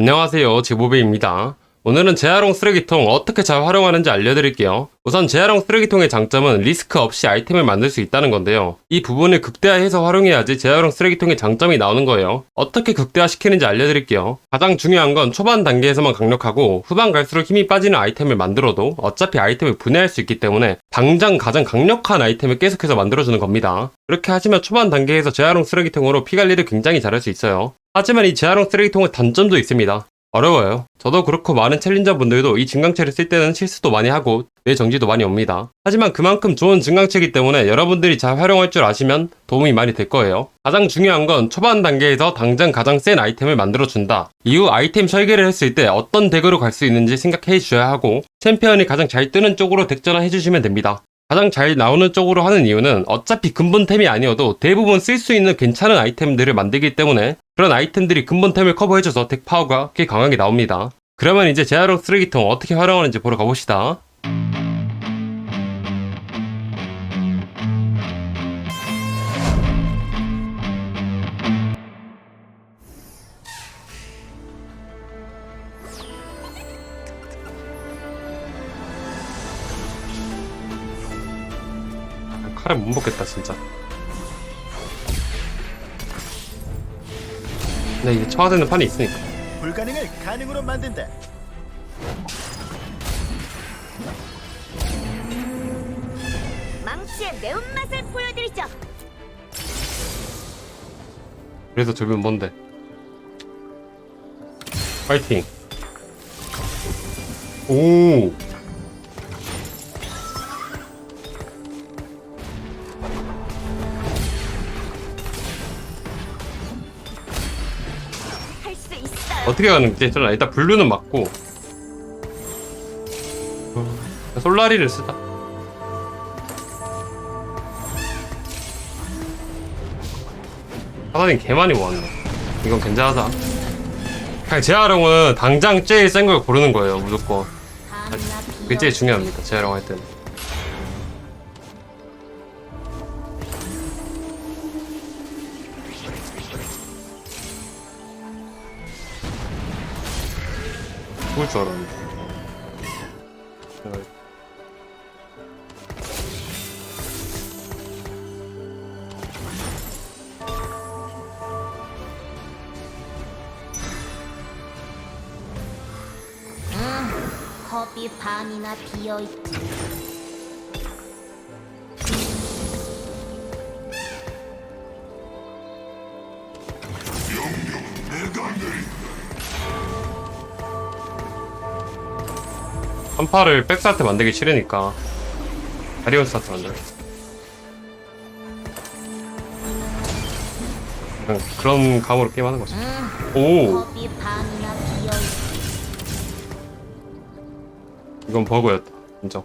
안녕하세요. 제보배입니다. 오늘은 재활용 쓰레기통 어떻게 잘 활용하는지 알려드릴게요. 우선 재활용 쓰레기통의 장점은 리스크 없이 아이템을 만들 수 있다는 건데요. 이 부분을 극대화해서 활용해야지 재활용 쓰레기통의 장점이 나오는 거예요. 어떻게 극대화시키는지 알려드릴게요. 가장 중요한 건 초반 단계에서만 강력하고 후반 갈수록 힘이 빠지는 아이템을 만들어도 어차피 아이템을 분해할 수 있기 때문에 당장 가장 강력한 아이템을 계속해서 만들어주는 겁니다. 그렇게 하시면 초반 단계에서 재활용 쓰레기통으로 피 관리를 굉장히 잘할 수 있어요 하지만 이 재활용 쓰레기통의 단점도 있습니다. 어려워요. 저도 그렇고 많은 챌린저 분들도 이 증강체를 쓸 때는 실수도 많이 하고 뇌 정지도 많이 옵니다. 하지만 그만큼 좋은 증강체이기 때문에 여러분들이 잘 활용할 줄 아시면 도움이 많이 될 거예요. 가장 중요한 건 초반 단계에서 당장 가장 센 아이템을 만들어준다. 이후 아이템 설계를 했을 때 어떤 덱으로 갈 수 있는지 생각해 주셔야 하고 챔피언이 가장 잘 뜨는 쪽으로 덱 전환해 주시면 됩니다. 가장 잘 나오는 쪽으로 하는 이유는 어차피 근본템이 아니어도 대부분 쓸 수 있는 괜찮은 아이템들을 만들기 때문에 그런 아이템들이 근본템을 커버해줘서 덱 파워가 꽤 강하게 나옵니다. 그러면 이제 재활용 쓰레기통 어떻게 활용하는지 보러 가봅시다. 칼을 못 먹겠다 진짜. 근데 이게 청와대는 판이 있으니까. 불가능을 가능으로 만든다. 망치의 매운맛을 보여드리죠. 그래서 저분 뭔데? 파이팅. 오. 어떻게 가는 거지? 저는 일단 블루는 맞고 어, 솔라리를 쓰자. 하다니 개 많이 모았네. 이건 괜찮하다. 그냥 재활용은 당장 제일 센 걸 고르는 거예요, 무조건. 그게 제일 중요합니다, 재활용 할 때는. 죽을 줄 알았는데. 어, 컵이 반이나 비어 있지. 한파를 백사트 만들기 싫으니까 다리온 스타트 만들어. 그냥 그런 감으로 게임하는 거지. 오. 이건 버그였다. 인정.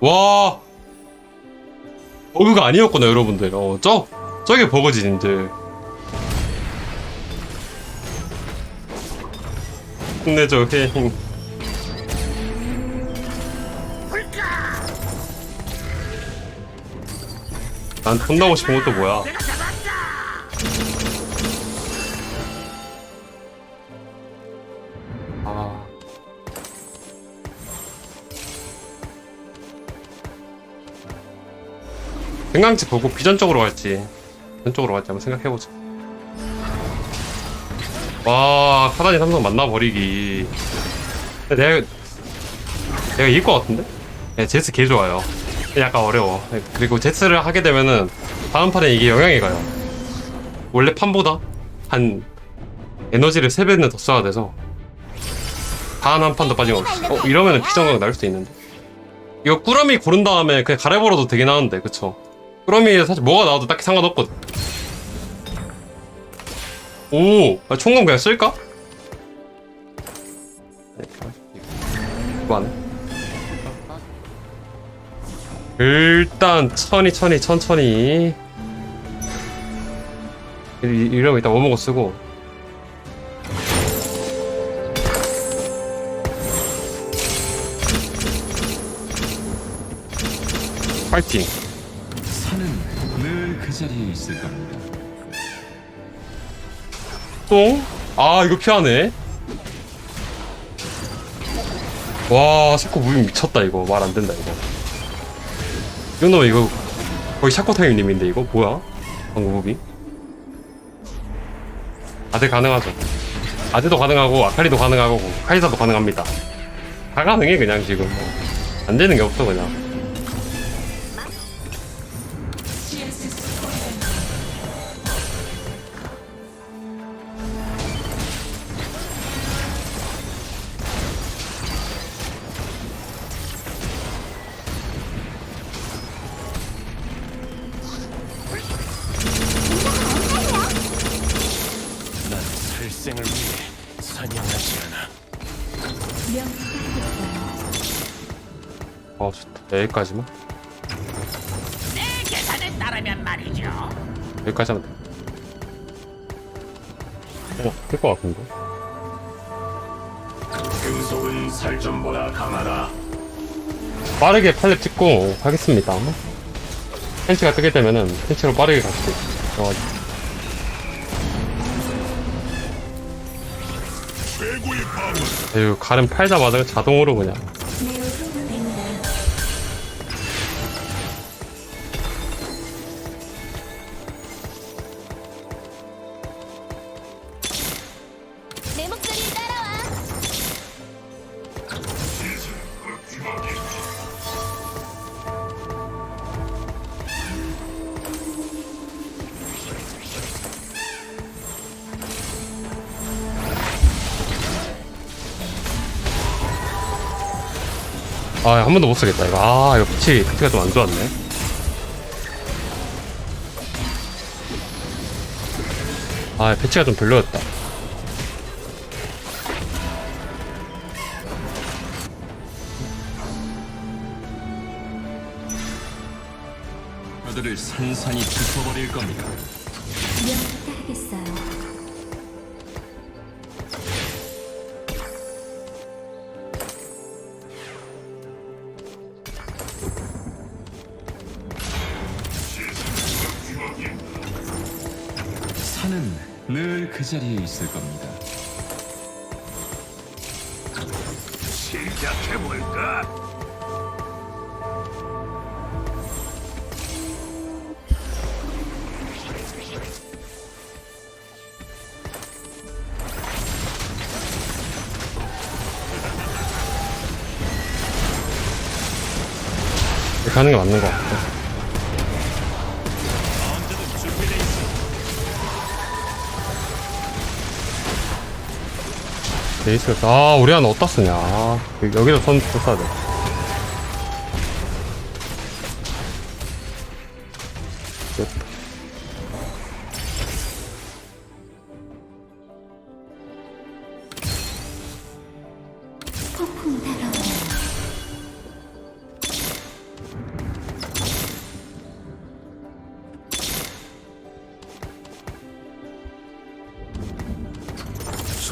와, 버그가 아니었구나 여러분들. 어, 저 저게 버그지 님들. 힘내줘 힘. 난 혼나고 싶은 것도 뭐야? 아. 생강치 보고 비전 쪽으로 갈지 비전 쪽으로 갈지 한번 생각해보자 와 카다니 삼성 만나버리기 내가 내가 이길 것 같은데? 네, 제스 개 좋아요 약간 어려워. 그리고 제스를 하게 되면은 다음 판에 이게 영향이 가요. 원래 판보다 한 에너지를 3배는 더 써야 돼서 단 한 판도 빠짐없이. 어 이러면은 비정각 날 수도 있는데. 이거 꾸러미 고른 다음에 그냥 가래버려도 되긴 하는데 그쵸? 꾸러미에 사실 뭐가 나와도 딱히 상관없거든. 오 아, 총검 그냥 쓸까? 네, 이거 안 해. 일단 천이 천이 천천히. 이- 이러면 일단 워머거 쓰고. 파이팅. 산은 늘 그 자리에 있을 겁니다. 똥? 아 이거 피하네. 와 샤코 무빙 미쳤다 이거. 말 안 된다 이거. 이 정도면 이거 거의 샤코 타임님인데 이거 뭐야? 무빙 아들 가능하죠. 아드도 가능하고 아카리도 가능하고 카이사도 가능합니다. 다 가능해 그냥 지금. 뭐. 안 되는 게 없어 그냥 어 좋다. 여기까지만? 내 계산에 따르면 말이죠. 여기까지 하면 돼 어, 될 것 같은데? 금속은 살점보다 강하다. 빠르게 팔렙 찍고 하겠습니다. 펜치가 뜨게 되면은 펜치로 빠르게 갈 수 있어 어, 최고의 방어. 에휴 가름 팔자마자 자동으로 그냥 아 한 번도 못 쓰겠다 이거. 아 이거 피치 피치가 좀 안 좋았네. 아 패치가 좀 별로였다. 그들을 산산이 부숴버릴 겁니다. 따 산은 늘 그 자리에 있을 겁니다. 시작해볼까? 하는 게 맞는 것 같아 베이스가 아 우리 하나 어디다 쓰냐? 아, 여기- 여기다 선 써야 돼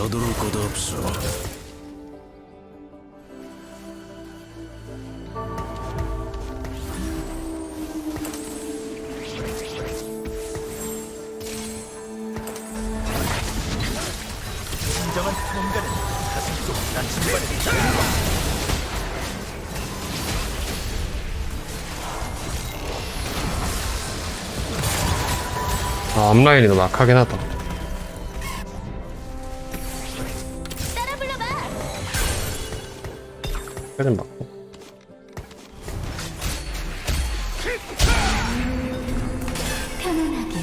서두를 것도 없어. 진정한 탐험가는 가슴 속 나침반에 아 앞라인이 너무 약하긴 하다 빼좀 맞고 편안하게.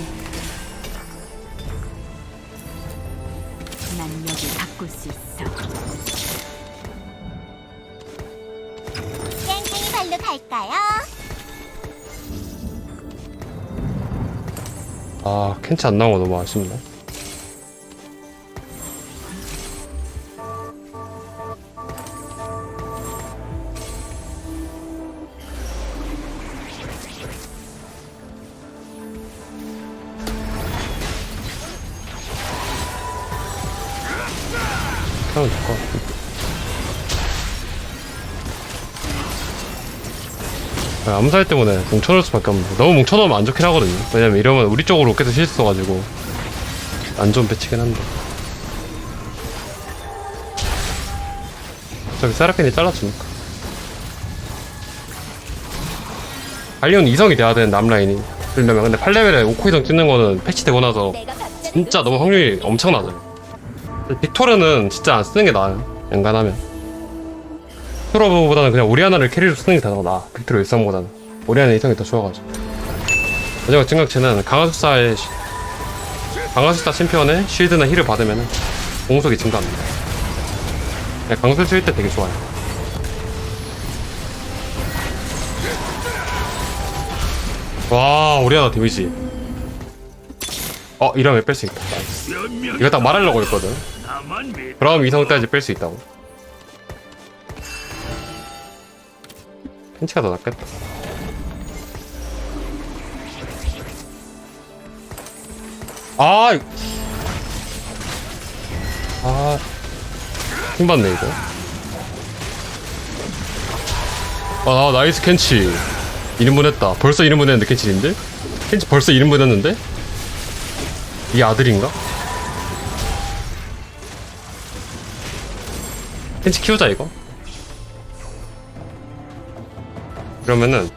난 여기 바꿀 수 있어. 땡땡이 발로 갈까요? 아 캔치 안 나온 거 너무 아쉽네 하면 될 것 같고 암살 아, 때문에 뭉쳐놓을 수밖에 없는데 너무 뭉쳐놓으면 안 좋긴 하거든요. 왜냐면 이러면 우리 쪽으로 계속 실수어가지고 안 좋은 배치긴 한데. 저기 세라핀이 잘라주니까. 발리온 이성이 돼야 되는 남라인이 그러면. 근데 8레벨에 5코 이성 찍는 거는 패치되고 나서 진짜 너무 확률이 엄청나죠 빅토르는 진짜 안 쓰는 게 나아요. 연간하면. 빅토르보다는 그냥 오리아나를 캐리로 쓰는 게 더 나아. 빅토르 일성보다는. 오리아나 이성이 더 좋아가지고. 마지막 증강체는 강화술사의 시- 강화술사 챔피언의 쉴드나 힐을 받으면 공속이 증가합니다. 그냥 강술 쓸 때 되게 좋아요. 와 오리아나 데미지. 어 이러면 뺄 수 있다. 이거 딱 말하려고 했거든. 그럼 이성 때까지 뺄 수 있다고? 펜치가 더 낫겠다. 아! 이- 아. 힘받네 이거. 아 나이스 켄치. 1인분 했다. 벌써 1인분 했는데 켄치인데? 켄치 벌써 1인분 했는데? 이 아들인가? 켄치 키우자 이거. 그러면은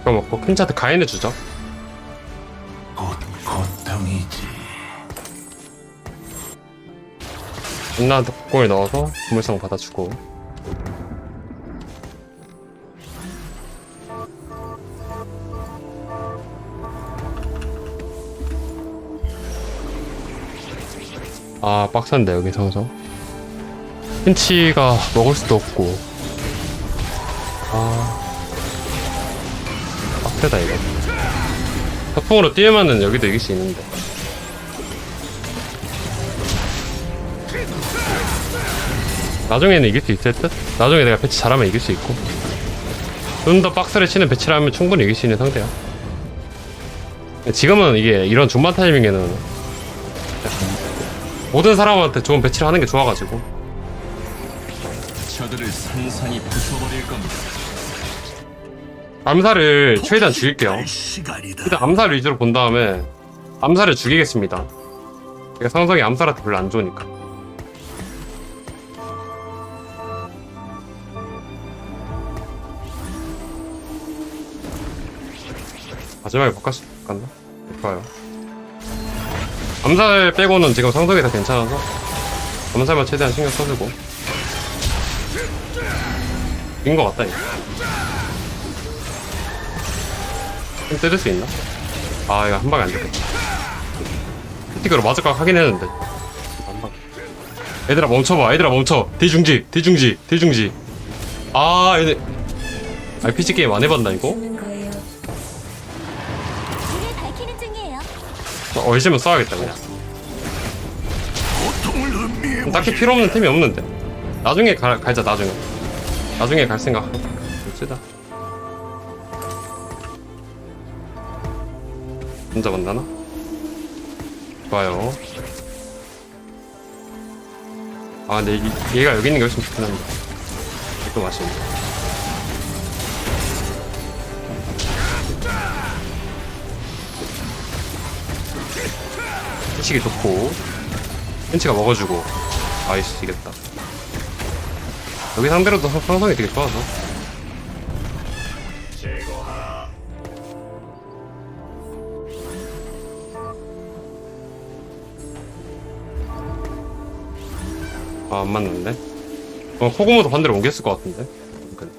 이거 먹고 켄치한테 가인해 주자 곧 고통이지. 인나한테 곡공을 넣어서 구물성 받아주고. 아 빡센데 여기 상성 핀치가 먹을 수도 없고. 아. 빡세다 이거. 태풍으로 뛰면은 여기도 이길 수 있는데. 나중에는 이길 수 있을 듯? 나중에 내가 배치 잘하면 이길 수 있고. 좀 더 박스를 치는 배치를 하면 충분히 이길 수 있는 상대야. 지금은 이게 이런 중반 타이밍에는 모든 사람한테 좋은 배치를 하는 게 좋아가지고 저들을 산산이 부숴버릴 겁니다. 암살을 최대한 죽일게요. 일단 암살 위주로 본 다음에 암살을 죽이겠습니다 그러니까 상성이 암살한테 별로 안 좋으니까 마지막에 바꿨, 바꿨나? 좋아요 암살 빼고는 지금 상성이 다 괜찮아서 암살만 최대한 신경 써주고 인것 같다 이거 좀 때릴 수 있나? 아 이거 한 방에 안 되겠다 스틱으로 맞을 까 하긴 했는데 한 방. 얘들아 멈춰봐 얘들아 멈춰 대중지 대중지 대중지 아 얘네 RPG 게임 안 해봤나 이거? 어, 얼씨면 써야겠다 그냥. 딱히 필요 없는 템이 없는데 나중에 가, 갈자 나중에 나중에 갈 생각. 쓰다. 혼자 만나나? 좋아요. 아 근데 이, 얘가 여기 있는 게 훨씬 한데. 또 맛있네 시기 좋고 펜치가 먹어주고. 아이씨 이겼다 여기 상대로도 상- 상성이 되게 좋아서 아, 안 맞는데? 어, 코고모도 반대로 옮겼을 것 같은데? 그래.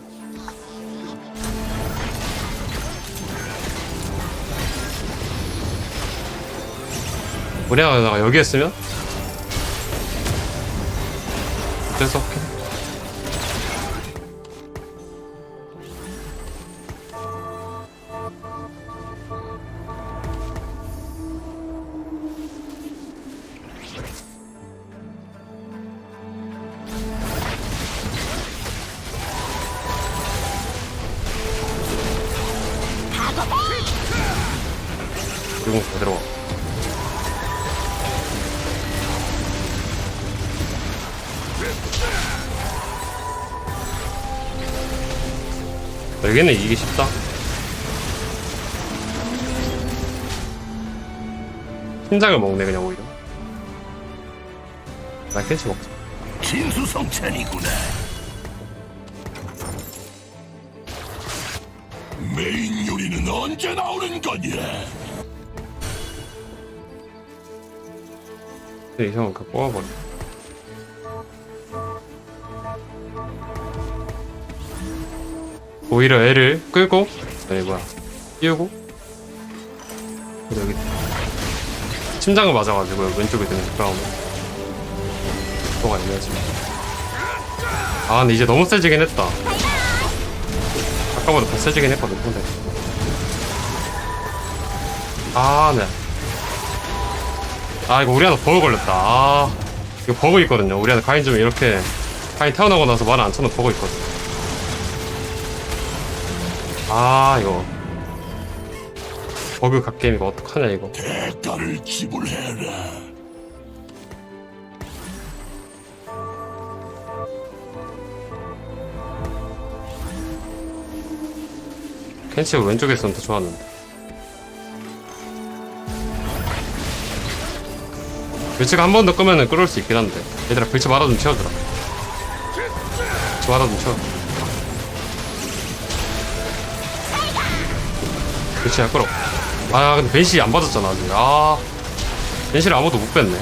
우리가 여기 했으면? 그래서 그리 여기는 이기기 쉽다 심장을 먹네 그냥 오히려 나 캔치 먹자 진수성찬이구나. 메인 요리는 언제 나오는 거냐? 이 형은 그 뽑아버려. 오히려 애를 끌고, 아니 뭐야, 띄우고, 그리고 여기 심장을 맞아가지고 왼쪽에 드는 브라운. 뭐가 애매하지. 아 근데 이제 너무 세지긴 했다. 아까보다 더 세지긴 했거든 근데. 아 네. 아 이거 우리 하나 버그 걸렸다 아 이거 버그 있거든요 우리 하나 가인 좀 이렇게 가인 태어나고 나서 말안 쳐놓은 버그 있거든 아 이거. 버그 갓게임 이거 어떡하냐 이거. 대가를 지불해라. 켄치가 왼쪽에 있으면 더 좋았는데. 글치가 한 번 더 끄면은 끌어올 수 있긴 한데. 얘들아 글치 말아 좀 채워주라. 글치 말아 좀 채워 글치야 끌어 아 근데 벤시 안 받았잖아 아직. 아 벤시를 아무도 못 뺐네.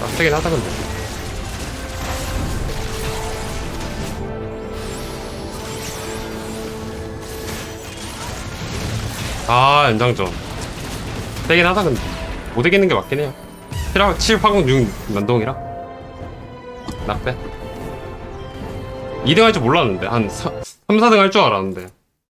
빡세긴 하다 근데. 아 연장전. 세긴 하다 근데. 못 이기는 게 맞긴 해요. 7, 7 화공 6 면동이라. 나빼. 2등 할 줄 몰랐는데 한 3, 4등 할 줄 알았는데